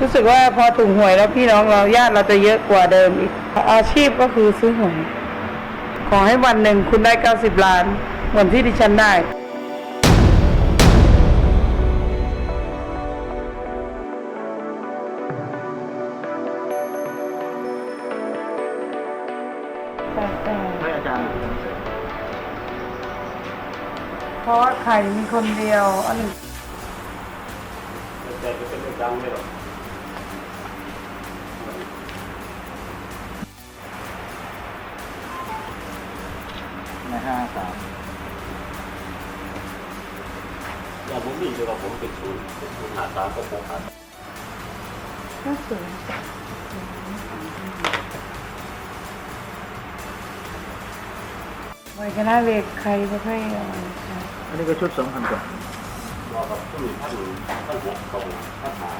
รู้สึกว่าพอถูกหวยแล้วพี่น้องเราญาติเราจะเยอะกว่าเดิมอีกอาชีพก็คือซื้อหวยขอให้วันหนึ่งคุณได้ 90 ล้าน เหมือนที่ดิฉันได้ให้อาจารย์เพราะว่าไข่มีคนเดียวอันหนึ่งแต่จะเป็นดังไม่หรอก ในห้าสามอย่าผมนี่เลยว่าผมเป็นศูนย์เป็นศูนย์หาสามก็โปกหาน่าสวยไว้คณะเวกใครไม่ค่อยเอาค่ะอันนี้ก็ชุดสองพันกว่ารอกับผู้หญิงท่านหนึ่งท่านหกเขาท่านหา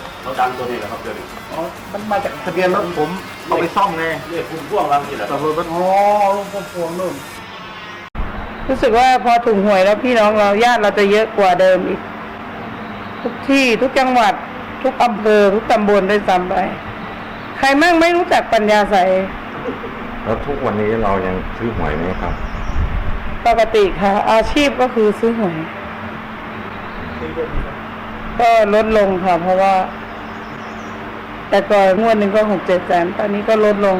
เขาเขาดังตัวนี้แหละครับเดี๋ยวนี้อ๋อมันมาจากทะเบียนรถผมเอาไปซ่อมไงเรียกคุณพ่วงรังนี่แหละตำรวจมันอ๋อลงพวงพวงนู่นรู้สึกว่าพอถูกหวยแล้วพี่น้องเราญาติเราจะเยอะกว่าเดิมอีก ทุกที่ทุกจังหวัด ทุกอำเภอทุกตำบลได้ซ้ำไปใครมั่งไม่รู้จักปัญญาใสแล้วทุกวันนี้เรายังซื้อหวยไหมครับ ปกติค่ะ อาชีพก็คือซื้อหวย ก็ลดลงค่ะ เพราะว่า แต่ก่อนงวดหนึ่งก็หกเจ็ดแสน ตอนนี้ก็ลดลง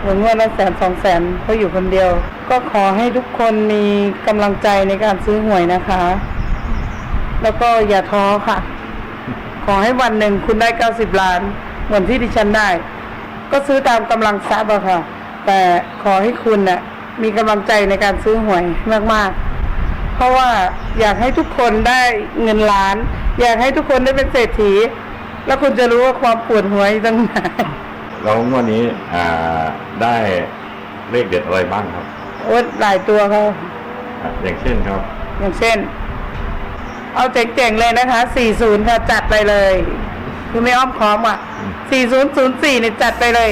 เหลืองวดละแสนสองแสนเพราะอยู่คนเดียว ก็ขอให้ทุกคนมีกำลังใจในการซื้อหวยนะคะ แล้วก็อย่าท้อค่ะ ขอให้วันหนึ่งคุณได้เก้าสิบล้าน เหมือนที่ดิฉันได้ ก็ซื้อตามกำลังทรัพย์อะค่ะ แต่ขอให้คุณน่ะมีกำลังใจในการซื้อหวยมากๆ เพราะว่าอยากให้ทุกคนได้เงินล้าน อยากให้ทุกคนได้เป็นเศรษฐี แล้วคุณจะรู้ว่าความปวดหัวอยู่ตรงไหนแล้วงวดนี้อ่าได้เลขเด็ดอะไรบ้างครับโอ๊ยหลายตัวค่ะอะอย่างเช่นครับ อย่างเช่น เอาเจ๋งๆเลยนะคะ 40 ค่ะ จัดไปเลย คือไม่อ้อมค้อมอะ 4004เนี่ยจัดไปเลย